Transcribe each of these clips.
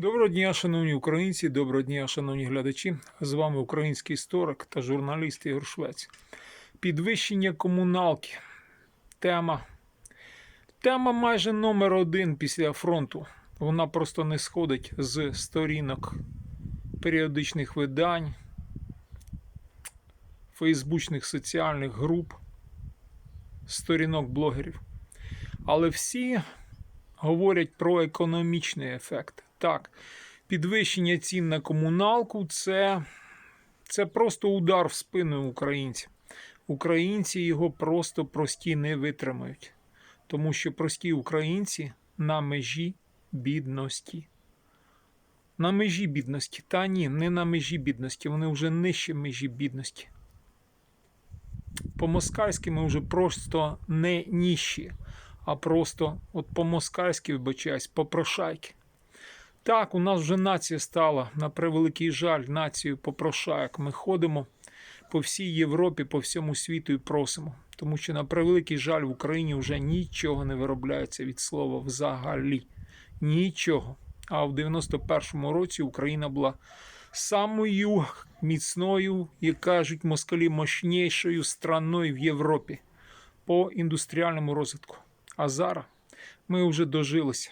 Доброго дня, шановні українці, доброго дня, шановні глядачі. З вами український історик та журналіст Ігор Швець. Підвищення комуналки. Тема. Тема майже номер один після фронту. Вона просто не сходить з сторінок періодичних видань, фейсбучних соціальних груп, сторінок блогерів. Але всі говорять про економічний ефект. Так, підвищення цін на комуналку це, це просто удар в спину українців. Українці його просто прості не витримають, тому що прості українці на межі бідності. На межі бідності. Та ні, не на межі бідності, вони вже нижче межі бідності. По-москальськи ми вже просто не ніщі, а просто от по-москальськи, вибачаюсь, попрошайки. Так, у нас вже нація стала, на превеликий жаль, нацією попрошайок. Ми ходимо по всій Європі, по всьому світу і просимо. Тому що, на превеликий жаль, в Україні вже нічого не виробляється від слова взагалі. Нічого. А в 91-му році Україна була самою міцною, як кажуть москалі, мощнішою страною в Європі по індустріальному розвитку. А зараз ми вже дожилися.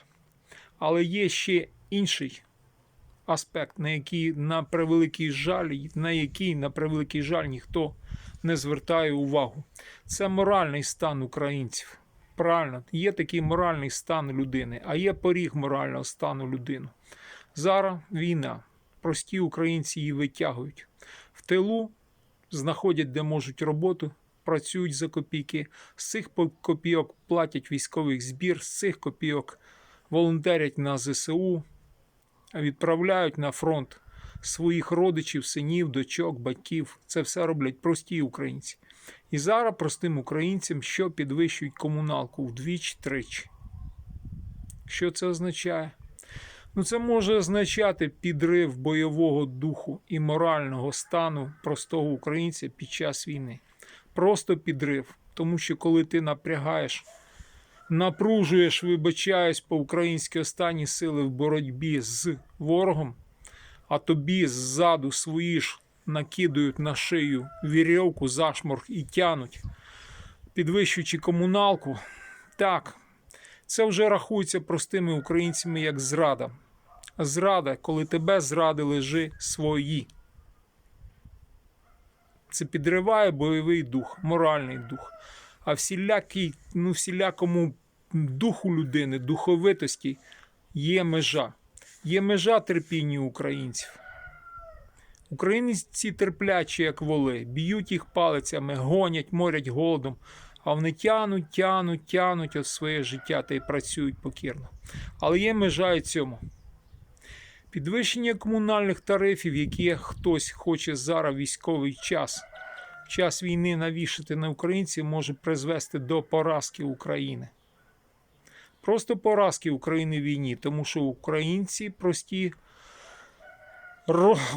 Але є ще інший аспект, на який на превеликий жаль, на який на превеликий жаль ніхто не звертає увагу. Це моральний стан українців. Правильно, є такий моральний стан людини, а є поріг морального стану людини. Зараз війна. Прості українці її витягують. В тилу знаходять, де можуть роботу, працюють за копійки. З цих копійок платять військовий збір, з цих копійок волонтерять на ЗСУ, відправляють на фронт своїх родичів, синів, дочок, батьків. Це все роблять прості українці. І зараз простим українцям, що підвищують комуналку вдвічі-тричі. Що це означає? Ну, це може означати підрив бойового духу і морального стану простого українця під час війни. Просто підрив. Тому що коли ти напрягаєш, напружуєш, вибачаюсь по-українськи останні сили в боротьбі з ворогом, а тобі ззаду свої ж накидують на шию вірьовку, зашморг і тянуть, підвищуючи комуналку. Так, це вже рахується простими українцями як зрада. Зрада, коли тебе зрадили жи свої. Це підриває бойовий дух, моральний дух. А всілякий, ну, всілякому духу людини, духовитості є межа. Є межа терпінню українців. Українці терплячі, як воли, б'ють їх палицями, гонять, морять голодом, а вони тянуть, тянуть, тянуть от своє життя та й працюють покірно. Але є межа і цьому. Підвищення комунальних тарифів, які хтось хоче зараз військовий час, час війни навішати на українців, може призвести до поразки України. Просто поразки України в війні, тому що українці прості.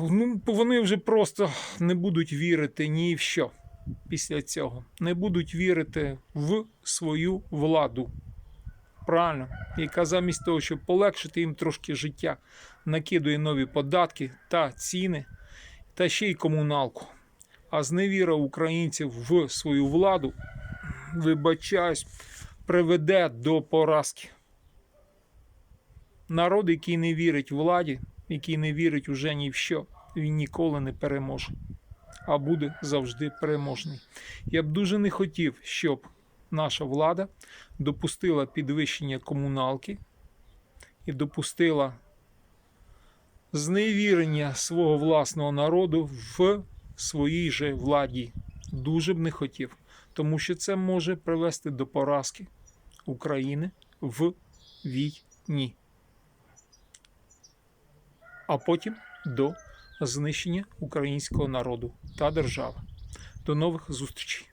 Ну, вони вже просто не будуть вірити ні в що після цього. Не будуть вірити в свою владу. Правильно, яка замість того, щоб полегшити їм трошки життя, накидує нові податки та ціни, та ще й комуналку. А зневіра українців в свою владу, вибачаюсь, приведе до поразки. Народ, який не вірить владі, який не вірить уже ні в що, він ніколи не переможе, а буде завжди переможний. Я б дуже не хотів, щоб наша влада допустила підвищення комуналки і допустила зневірення свого власного народу в своїй же владі. Дуже б не хотів, тому що це може привести до поразки України в війні, а потім до знищення українського народу та держави. До нових зустрічей!